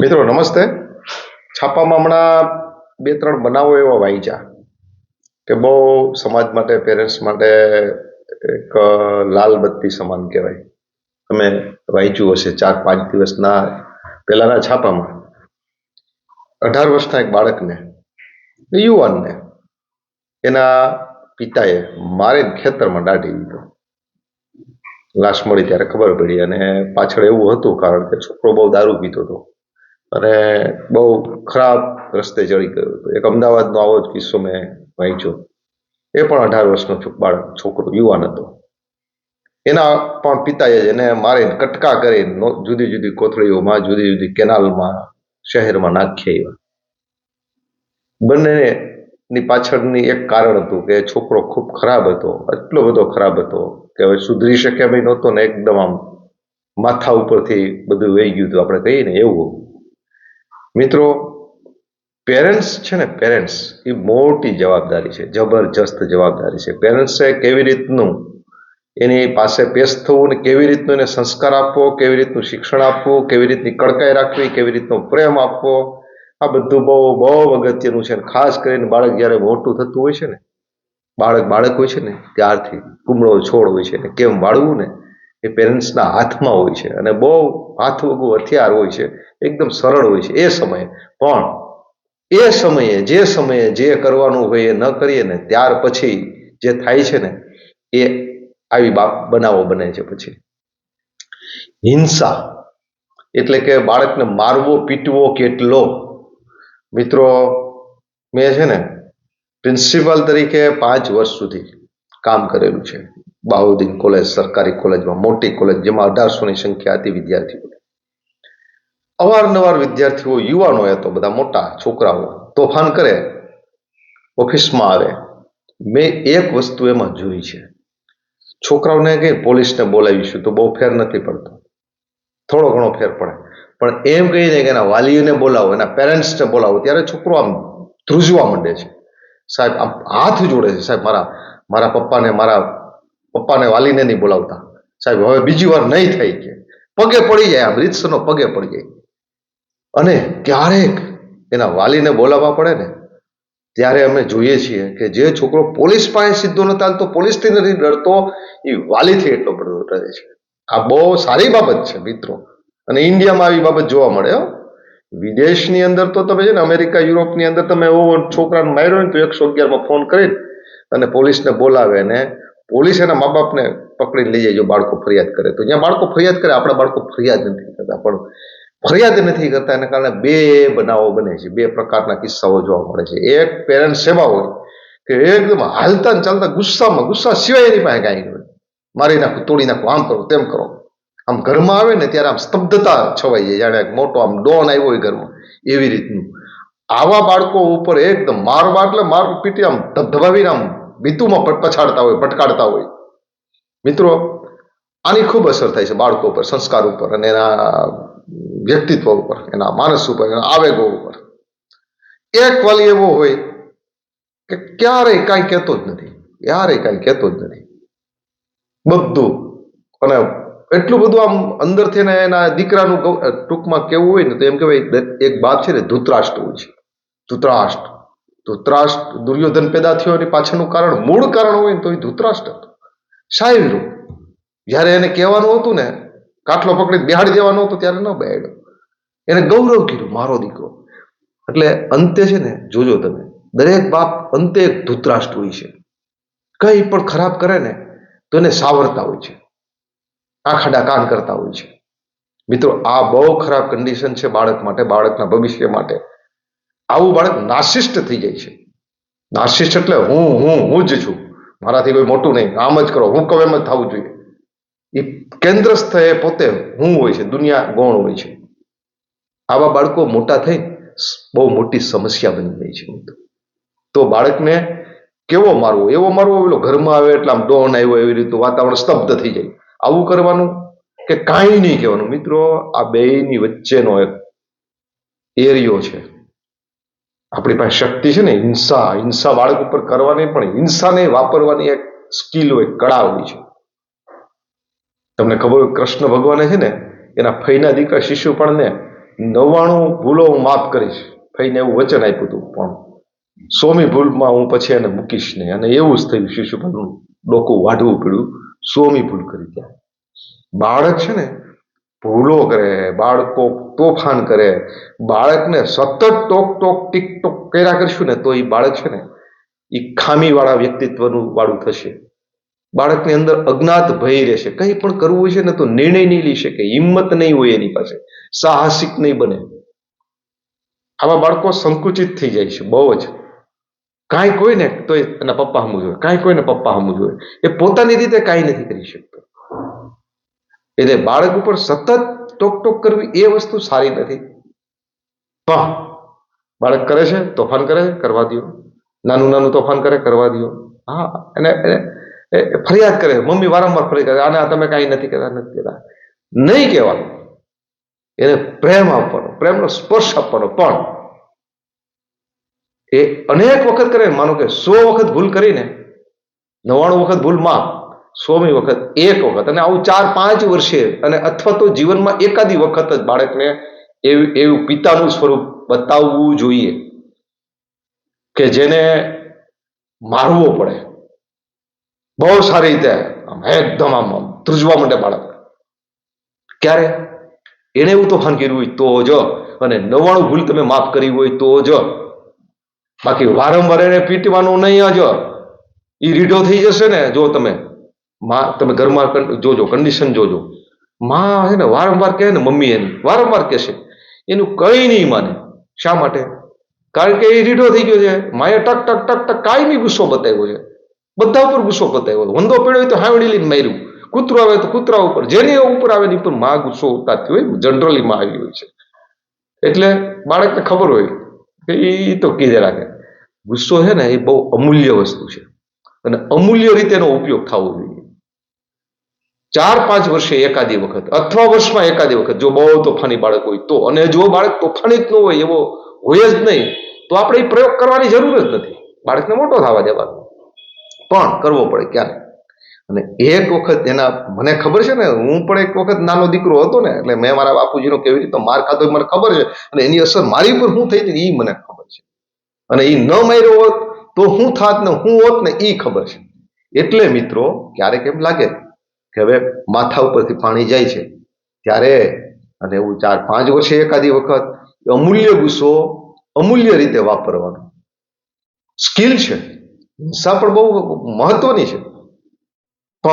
મિત્રો, નમસ્તે. છાપામાં હમણાં બે ત્રણ બનાવો એવા વાંચ્યા કે બહુ સમાજ માટે પેરેન્ટ્સ માટે એક લાલ બત્તી સમાન કહેવાય. તમે વાંચ્યું હશે ચાર પાંચ દિવસના પહેલાના છાપામાં. અઢાર વર્ષના એક બાળકને યુવાનને, એના પિતાએ મારે ખેતરમાં દાઢી દીધો. લાશ મળી ત્યારે ખબર પડી અને પાછળ એવું હતું કારણ કે છોકરો બહુ દારૂ પીતો હતો. અને બહુ ખરાબ રસ્તે ચડી ગયો હતો. એક અમદાવાદનો આવો જ કિસ્સો મેં વાંચ્યો. એ પણ અઢાર વર્ષનો બાળક, છોકરો, યુવાન હતો. એના પણ પિતાએ જ એને મારીને કટકા કરીને જુદી જુદી કોથળીઓમાં, જુદી જુદી કેનાલમાં, શહેરમાં નાખી આવ્યા બંનેની પાછળની એક કારણ હતું કે છોકરો ખૂબ ખરાબ હતો, એટલો બધો ખરાબ હતો કે હવે સુધરી શકે એમ નહોતો ને એકદમ આમ માથા ઉપરથી બધું વહી ગયું હતું. આપણે કહીએ ને એવું મિત્રો પેરેન્ટ્સ છે ને પેરેન્ટ્સ એ મોટી જવાબદારી છે, જબરજસ્ત જવાબદારી છે. પેરેન્ટ્સે કેવી રીતનું એની પાસે પેશ થવું ને કેવી રીતનું એને સંસ્કાર આપવો, કેવી રીતનું શિક્ષણ આપવું, કેવી રીતની કડકાઈ રાખવી, કેવી રીતનો પ્રેમ આપવો, આ બધું બહુ બહુ અગત્યનું છે. ખાસ કરીને બાળક જ્યારે મોટું થતું હોય છે ને, બાળક બાળક હોય છે ને, ત્યારથી કુમળો છોડ હોય છે ને, કેમ વાળવું ને એ પેરેન્ટ્સના હાથમાં હોય છે અને બહુ હાથ હથિયાર હોય છે, એકદમ સરળ હોય છે એ સમયે. પણ એ સમયે, જે સમયે જે કરવાનું હોય એ ન કરીએ ને, ત્યાર પછી જે થાય છે ને, એ આવી બનાવો બને છે પછી. હિંસા એટલે કે બાળકને મારવો, પીટવો કેટલો? મિત્રો, મેં છે ને, પ્રિન્સિપાલ તરીકે પાંચ વર્ષ સુધી કામ કરેલું છે. બાઉદ્દીન કોલેજ, સરકારી કોલેજમાં મોટી કોલેજ, જેમાં અઢારસોની સંખ્યા હતી વિદ્યાર્થીઓ અવારનવાર વિદ્યાર્થીઓ, યુવાનો એ તો બધા મોટા છોકરાઓ, તોફાન કરે, ઓફિસમાં આવે. મેં એક વસ્તુ એમાં જોઈ છે. છોકરાઓને કંઈ પોલીસને બોલાવીશું તો બહુ ફેર નથી પડતો. થોડો ઘણો ફેર પડે. પણ એમ કહીને કે એના વાલીઓને બોલાવો, એના પેરેન્ટ્સને બોલાવો, ત્યારે છોકરો આમ ધ્રુજવા માંડે છે. સાહેબ, આમ હાથ જોડે છે. સાહેબ, મારા મારા પપ્પાને, મારા પપ્પાને વાલીને નહીં બોલાવતા. સાહેબ, હવે બીજી વાર નહીં થઈ કે. પગે પડી જાય આમ, રીતસરનો પગે પડી જાય. અને ક્યારેક એના વાલીને બોલાવવા પડે ને, ત્યારે અમે જોઈએ છીએ કે જે છોકરો પોલીસ પાસે સીધો ન ચાલતો, પોલીસથી નથી ડરતો, એ વાલીથી એટલો બધો ડરે છે. આ બહુ સારી બાબત છે મિત્રો. અને ઇન્ડિયામાં આવી બાબત જોવા મળે, હો. વિદેશની અંદર તો તમે છે ને, અમેરિકા, યુરોપની અંદર તમે એવો છોકરાને માર્યો ને, તો એકસો અગિયારમાં ફોન કરી અને પોલીસને બોલાવે ને પોલીસ એના મા બાપને પકડીને લઈ જાય જો બાળકો ફરિયાદ કરે તો. જ્યાં બાળકો ફરિયાદ કરે, આપણા બાળકો ફરિયાદ નથી કરતા, પણ ફરિયાદ નથી કરતા, એના કારણે બે બનાવો બને છે. બે પ્રકારના કિસ્સાઓ જોવા મળે છે. એક પેરેન્ટ્સ સેવા હોય કે એકદમ હાલતા ને ચાલતા ગુસ્સામાં, ગુસ્સા સિવાય એની પાસે કાંઈ નહીં મારી નાખું, તોડી નાખું, આમ કરો, તેમ કરો. આમ ઘરમાં આવે ને ત્યારે આમ સ્તબ્ધતા છવાઈ જાય. જાણે મોટો આમ ડોન આવ્યો હોય ઘરમાં. એવી રીતનું. આવા બાળકો ઉપર એકદમ મારવા એટલે માર પીટી આમ ધબધબાવીને આમ ભીતુમાં પ- પછાડતા હોય પટકાડતા હોય. મિત્રો, આની ખૂબ અસર થાય છે બાળકો ઉપર, સંસ્કાર ઉપર અને એના વ્યક્તિત્વ ઉપર, એના માનસ ઉપર, એના આવેગો ઉપર. એક વાલી એવો હોય કે ક્યારેય કાંઈ કહેતો જ નથી, ક્યારેય કાંઈ કહેતો જ નથી. બધું અને એટલું બધું આમ અંદરથી ને એના દીકરાનું ટૂંકમાં કેવું હોય ને તો એમ કહેવાય, એક બાપ છે ને ધૂતરાષ્ટ્ર છે. ધૂતરાષ્ટ્ર. ધૂતરાષ્ટ્ર દુર્યોધન પેદા થયો એની પાછળનું કારણ મૂળ કારણ હોય ને તો એ ધૂતરાષ્ટ્ર હતું. શાયરો જ્યારે એને કહેવાનું હતું ને, કાટલો પકડી બિહાડી દેવાનો હતો ત્યારે ન બેહાડ્યો. એને ગૌરવ કીધું, મારો દીકરો. એટલે અંતે છે ને, જોજો તમે, દરેક બાપ અંતે એક ધૂતરાષ્ટ્ર હોય છે. કંઈ પણ ખરાબ કરે ને, તો એને સાવરતા હોય છે. આખાડા કાન કરતા હોય છે. મિત્રો, આ બહુ ખરાબ કન્ડિશન છે બાળક માટે, બાળકના ભવિષ્ય માટે. આવું બાળક નાશિષ્ટ થઈ જાય છે. નાશિષ્ટ એટલે હું હું હું જ છું. મારાથી કોઈ મોટું નહીં. આમ જ કરો. હું કહું એમ જ થવું જોઈએ. એ કેન્દ્રસ્થ એ પોતે હું હોય છે. દુનિયા ગૌણ હોય છે. આવા બાળકો મોટા થઈ બહુ મોટી સમસ્યા બની જાય છે. તો બાળકને કેવો મારવો? એવો મારવો પેલો ઘરમાં આવે એટલે આમ ડોન આવ્યો એવી રીતે વાતાવરણ સ્તબ્ધ થઈ જાય. આવું કરવાનું કે કાંઈ નહીં કહેવાનું? મિત્રો, આ બેયની વચ્ચેનો એક એરિયો છે. આપણી પાસે શક્તિ છે ને, હિંસા હિંસા બાળક ઉપર કરવાની પણ હિંસાને વાપરવાની એક સ્કિલ હોય કળા હોય છે. તમને ખબર હોય કૃષ્ણ ભગવાને છે ને, એના ફઈના દીકરા શિશુપાળને નવ્વાણું ભૂલો હું માફ કરીશ. ફઈને એવું વચન આપ્યું હતું, પણ સોમી ભૂલમાં હું પછી એને મૂકીશ નહીં. અને એવું જ થયું શિશુપાલનું ડોકું વાઢવું પડ્યું. સોમી ભૂલ કરી ત્યાં. બાળક છે ને ભૂલો કરે, બાળકો તોફાન કરે, બાળકને સતત ટોક ટોક, ટીક ટોક કર્યા કરશું ને તો એ બાળક છે ને એ ખામીવાળા વ્યક્તિત્વનું વાળું થશે. બાળકની અંદર અજ્ઞાત ભય રહેશે. કંઈ પણ કરવું છે ને તો નિર્ણય નહીં લઈ શકે, હિંમત નહીં હોય એની પાસે, સાહસિક નહીં બને. આવા બાળકો સંકુચિત થઈ જાય છે, બહુ જ. કાંઈ કોઈ ને તો એના પપ્પા હમું જોઈએ, કાંઈ કોઈને પપ્પા હમું જોઈએ. એ પોતાની રીતે કાંઈ નથી કરી શકતો. એટલે બાળક ઉપર સતત ટોક ટોક કરવી એ વસ્તુ સારી નથી. પણ બાળક કરે છે તોફાન કરે છે કરવા દો નાનું નાનું તોફાન કરે કરવા દો હા એને ફરિયાદ કરે મમ્મી વારંવાર ફરિયાદ કરે આને તમે કાંઈ નથી કરતા નથી કરતા નહીં કહેવાનું. એને પ્રેમ આપવાનો પ્રેમનો સ્પર્શ આપવાનો. પણ એ અનેક વખત કરે માનો કે સો વખત ભૂલ કરીને નવ્વાણું વખત ભૂલ માફ સોમી વખત એક વખત અને આવું ચાર, પાંચ વર્ષે અને અથવા તો જીવનમાં એકાદી વખત જ બાળકને એવું એવું પિતાનું સ્વરૂપ બતાવવું જોઈએ કે જેને મારવો પડે. બહુ સારી રીતે એકદમ આમ ધ્રુજવા માંડે બાળક. ક્યારે? એને એવું તોફાન કર્યું હોય તો જ અને નવાણું ભૂલ તમે માફ કરી હોય તો જ. બાકી વારંવાર એને પીટવાનું નહીં જ. એ રીઢો થઈ જશે ને, જો તમે માં, તમે ઘરમાં જોજો કન્ડિશન જોજો. માં છે ને વારંવાર કહે ને મમ્મી એની, વારંવાર કહેશે એનું કંઈ નહીં માને. શા માટે? કારણ કે એ રીઢો થઈ ગયો છે. માએ ટક ટક ટક ટક કાયમી ગુસ્સો બતાવ્યો છે. બધા ઉપર ગુસ્સો બતાવ્યો વંદો પડ્યો હોય તો હાવડી લઈને માર્યું. કૂતરો આવે તો કૂતરા ઉપર, જેની ઉપર આવે એની ઉપરમાં ગુસ્સો ઉતારતી હોય જનરલી માં આવી હોય છે. એટલે બાળકને ખબર હોય કે એ તો કીધે રાખે. ગુસ્સો છે ને એ બહુ અમૂલ્ય વસ્તુ છે. અને અમૂલ્ય રીતે એનો ઉપયોગ થવો જોઈએ. ચાર પાંચ વર્ષે એકાદી વખત અથવા વર્ષમાં એકાદી વખત. જો બહુ તોફાની બાળક હોય તો. અને જો બાળક તોફાની જ ન હોય, એવો હોય જ નહીં, તો આપણે એ પ્રયોગ કરવાની જરૂર જ નથી. બાળકને મોટો થવા દેવાનો. પણ કરવો પડે ક્યારે અને એક વખત એના, મને ખબર છે ને, હું પણ એક વખત નાનો દીકરો હતો ને, એટલે મેં મારા બાપુજીનો કેવી રીતે, માર ખાધો મને ખબર છે, અને એની અસર મારી ઉપર શું થઈ હતી એ મને ખબર છે. અને એ ન માર્યો હોત તો હું થાત ને હું હોત ને એ ખબર છે. એટલે મિત્રો, ક્યારેક એમ લાગે કે હવે માથા ઉપરથી પાણી જાય છે. ત્યારે, અને એવું ચાર પાંચ વર્ષે એકાદી વખત અમૂલ્ય ગુસ્સો અમૂલ્ય રીતે વાપરવાનો. સ્કિલ છે. હિંસા પણ બહુ મહત્વની છે. પણ,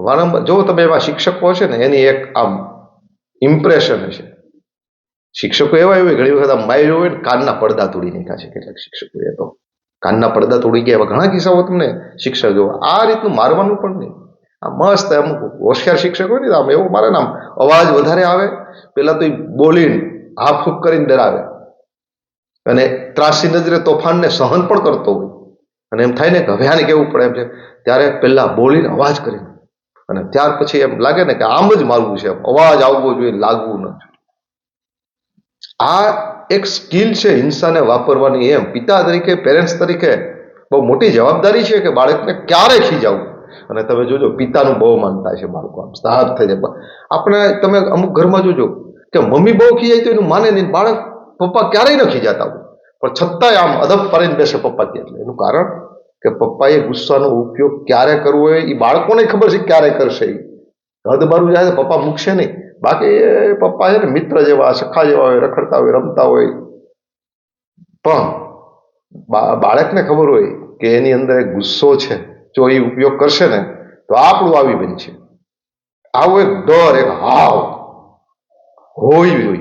વારંવાર, જો તમે એવા શિક્ષકો છે ને, એની એક આમ ઇમ્પ્રેશન હશે. શિક્ષકો એવા હોય, ઘણી વખત આમ માર્યો હોય ને, કાનના પડદા તોડી નાખ્યા છે કેટલાક શિક્ષકોએ તો. કાનના પડદા તોડી ગયા એવા ઘણા કિસ્સાઓ તમને શિક્ષક જોવા. આ રીતનું મારવાનું પણ નહીં. મસ્ત એમ હોશિયાર શિક્ષક હોય આમ એવું મારે નામ અવાજ વધારે આવે. પેલા તો બોલીને હાફ ફૂક કરીને ડરાવે. અને ત્રાસી નજરે તોફાનને સહન પણ કરતો હોય. અને એમ થાય ને કે હવે આને કેવું પડે એમ છે. ત્યારે પહેલા બોલીને અવાજ કરીને અને ત્યાર પછી એમ લાગે ને કે આમ જ મારવું છે. અવાજ આવવો જોઈએ, લાગવું ન જોઈએ. આ એક સ્કિલ છે હિંસાને વાપરવાની. એમ પિતા તરીકે, પેરેન્ટ્સ તરીકે બહુ મોટી જવાબદારી છે કે બાળકને ક્યારે ખીજાવવું? અને તમે જોજો, પિતાનું બહુ માનતા છે બાળકો આમ સાહસ થઈ જાય. આપણે, તમે અમુક ઘરમાં જોજો કે મમ્મી બહુ ખીજાય તો એનું માને નહીં. બાળક, પપ્પા ક્યારેય નખી જતા હોય. પણ છતાંય આમ અદબ પાડીને બેસે પપ્પા કે એટલે. એનું કારણ કે પપ્પાએ ગુસ્સાનો ઉપયોગ ક્યારે કરવો હોય એ બાળકોને ખબર છે ક્યારે કરશે એ હદ બારું જાય તો પપ્પા મૂકશે નહીં. બાકી પપ્પા છે ને મિત્ર જેવા, સખા જેવા હોય, રખડતા હોય, રમતા હોય. પણ બાળકને ખબર હોય કે એની અંદર ગુસ્સો છે. જો એ ઉપયોગ કરશે ને, તો આપણું આવી બનશે. આવો એક ડર, એક હાવ. હોય હોય.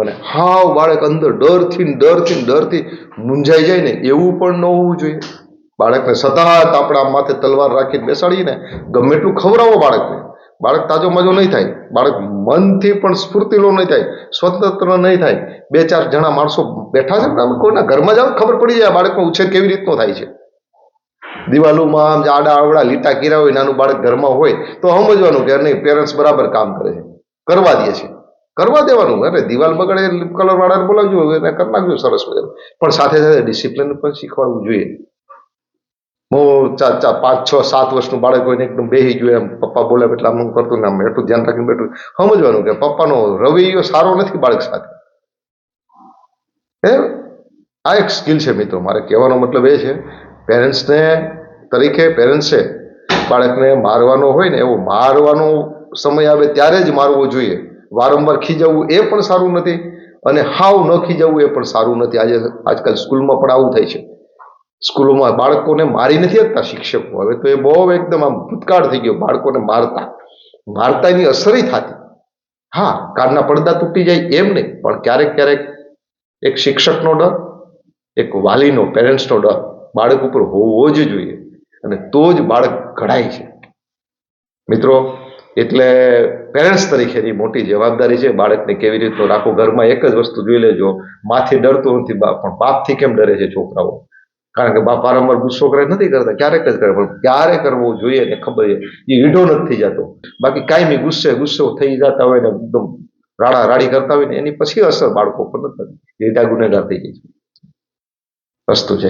અને હાવ બાળક અંદર ડરથી ડરથી ડરથી મૂંઝાઈ જાય ને, એવું પણ ન હોવું જોઈએ. બાળકને સતત આપણા માથે તલવાર રાખીને બેસાડીને, ગમે એટલું ખવડાવો બાળકને. બાળક તાજો મજો નહીં થાય. બાળક મનથી પણ સ્ફૂર્તિલો નહીં થાય. સ્વતંત્ર નહીં થાય. બે ચાર જણા માણસો બેઠા છે ને કોઈના ઘરમાં જાવ ખબર પડી જાય બાળકનો ઉછેર કેવી રીતનો થાય છે. દિવાલોમાં આમ આડા આવડા લીટા કીરા હોય, નાનું બાળક ઘરમાં હોય, તો સમજવાનું કે નહીં પેરેન્ટ્સ બરાબર કામ કરે છે. કરવા દે છે. કરવા દેવાનું. અરે, દિવાલ બગડે કલર વાળાને બોલાવજો એને કરી નાખજો, સરસ મજાનું. પણ સાથે સાથે ડિસિપ્લિન પણ શીખવાડવું જોઈએ. હું ચાર ચાર પાંચ, છ, સાત વર્ષનું બાળક હોય ને એકદમ બેહી ગયું એમ પપ્પા બોલે એટલે આમ હું કરતું ને આમ એટલું ધ્યાન રાખીને બેઠું. સમજવાનું કે પપ્પાનો રવૈયો સારો નથી બાળક સાથે. એ આ એક સ્કિલ છે મિત્રો, મારે કહેવાનો મતલબ એ છે પેરેન્ટ્સને તરીકે પેરેન્ટ્સે બાળકને મારવાનો હોય ને એવો મારવાનો સમય આવે ત્યારે જ મારવો જોઈએ. વારંવાર ખીજવવું એ પણ સારું નથી અને હાવ ન ખીજવવું એ પણ સારું નથી. આજે આજકાલ સ્કૂલમાં પણ આવું થાય છે. સ્કૂલોમાં બાળકોને મારી નથી આપતા શિક્ષકો. હવે તો એ બહુ એકદમ આમ ભૂતકાળ થઈ ગયો બાળકોને મારતા. મારતા એની અસરય થતી. હા કારના પડદા તૂટી જાય એમ નહીં, પણ ક્યારેક ક્યારેક એક શિક્ષકનો ડર, એક વાલીનો પેરેન્ટ્સનો ડર. બાળક ઉપર હોવો જ જોઈએ અને તો જ બાળક ઘડાય છે. મિત્રો, એટલે પેરેન્ટ્સ તરીકેની મોટી જવાબદારી છે બાળકને કેવી રીતનું રાખવું ઘરમાં એક જ વસ્તુ જોઈ લેજો, માથી ડરતો નથી બાપ પણ બાપથી કેમ ડરે છે છોકરાઓ? કારણ કે બાપ વારંવાર ગુસ્સો કરે નથી કરતા, ક્યારેક જ કરે, પણ ક્યારે કરવો જોઈએ ને ખબર છે, એ ઈડો નથી જતો. બાકી કાયમી ગુસ્સે, ગુસ્સો થઈ જતા હોય ને એકદમ રાડા, રાડી કરતા હોય ને, એની પછી અસર બાળકો પર નથી. એ ગુનેગાર થઈ જાય છે. વસ્તુ જય